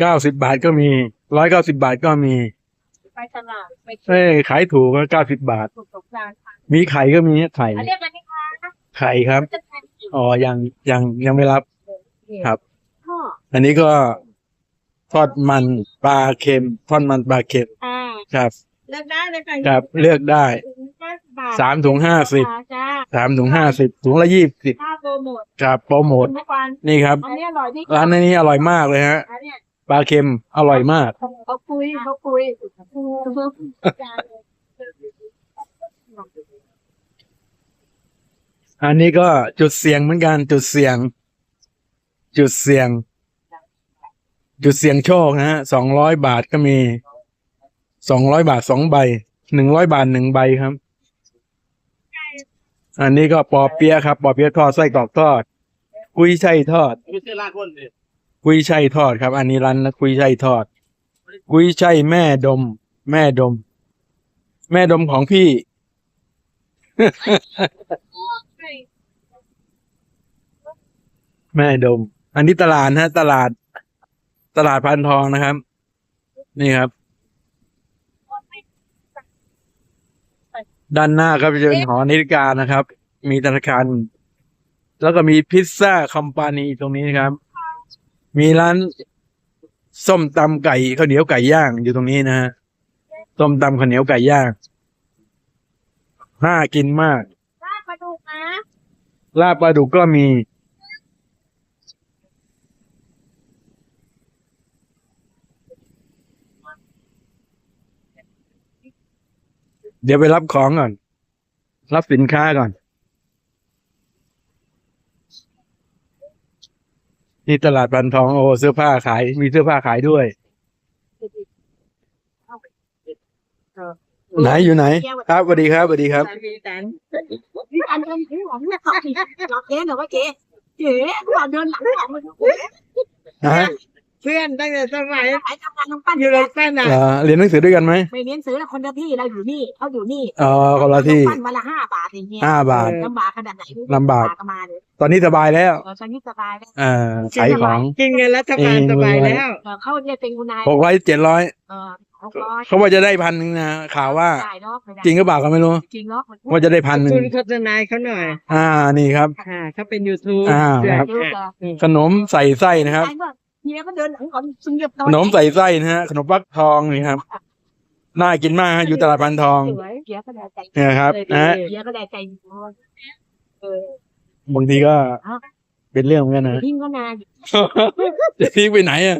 เก้าสิบบาทก็มีร้อยเก้าสิบาทก็มีไปตลาดไปเอ้ยขายถูกก็เก้าสิบบาท ถูกสงกรานต์ค่ะมีไข่ก็มีไข่อันเรียกอะไรนะคะไข่ครับจะแทนอีกอ๋อยังยังยังไม่รับ ครับ พ่ออันนี้ก็ทอดมันปลาเค็มทอดมันปลาเค็มอ่าครับ เลือกได้เลยค่ะครับเลือกได้ห้าสิบบาทสามถุงห้าสิบจ้าสามถุงห้าสิบถุงละยี่สิบค่าโปรโมทครับโปรโมททุกวันนี่ครับ อันนี้อร่อยที่ร้านนี้อร่อยมากเลยฮะ อันเนี้ย ปลาเค็มอร่อยมาก เขาคุยเขาคุยอันนี้ก็จุดเสี่ยงเหมือนกันจุดเสี่ยง จุดเสี่ยง จุดเสี่ยงโชคนะฮะสองร้อยบาทก็มีสองร้อยบาทสองใบหนึ่งร้อยบาทหนึ่งใบครับ อันนี้ก็ปอเปี๊ยะครับ ปอเปี๊ยะทอดไส้กรอกทอด กุ้ยช่ายทอด ไม่ใช่ลากก้นดิ กุ้ยช่ายทอดครับ อันนี้ร้านนะกุ้ยช่ายทอด กุ้ยช่ายแม่ดม แม่ดม แม่ดมของพี่ แม่ดม อันนี้ตลาดนะฮะ ตลาด ตลาดพันทองนะครับ นี่ครับ ด้านหน้าก็จะเป็นหอนาฬิกานะครับ มีธนาคาร แล้วก็มีพิซซ่าคอมพานีตรงนี้นะครับ มีร้านส้มตำไก่ข้าวเหนียวไก่ย่างอยู่ตรงนี้นะฮะส้มตำข้าวเหนียวไก่ย่างน่ากินมาก ลาบปลาดุกนะลาบปลาดุกก็มี เดี๋ยวไปรับของก่อน รับสินค้าก่อน นี่ตลาดปันทองโอ้เสื้อผ้าขาย มีเสื้อผ้าขายด้วย ไหนอยู่ไหน ครับสวัสดีครับสวัสดีครับนี่อันเดินที่หลังเนี่ยเขาขี่เราเก๋หรือว่าเก๋เก๋เราเดินหลังหลังมันฮะ เพื่อนตั้งแต่สมัยขายทำงานน้องปั้นอยู่โรงปั้นอะเอ่อเรียนหนังสือด้วยกันไหมไม่เรียนซื้อแล้วคนเดียวพี่เราอยู่นี่เขาอยู่นี่เออคนละที่ปั้นวันละห้าบาทอย่างเงี้ยห้าบาท ลำบากขนาดไหนลำบากมาเลยตอนนี้สบายแล้วเราฉันนี่สบายแล้วเอ่อขายของ กินเงินรัฐบาลสบายแล้วเออเขาเนี่ยเป็นคุณนายหกร้อยเจ็ดร้อยเออหกร้อยเขาว่าจะได้พันหนึ่งนะข่าวว่าได้เนาะไม่ได้จริงก็เปล่าก็ไม่รู้ จริงเนาะมันว่าจะได้พันหนึ่งคุณโฆษณาเขาหน่อยอ่านี่ครับ ค่ะเขาเป็นยูทูบอ่าครับเยอะจ้ะขนมใส่ไส้นะครับใช่ก็เฮียก็เดินหลังก่อนซึ่งเรียบขนมใส่ไส้นะฮะ ขนมฟักทองนี่ครับ น่ากินมากฮะ อยู่ตลาดพันทอง สวยเฮียก็ได้ใจเนี่ยครับนะฮะเฮียก็ได้ใจเออบางทีก็เป็นเรื่องเหมือนกันนะ ทิ้งก็นาน จะทิ้งไปไหนอะ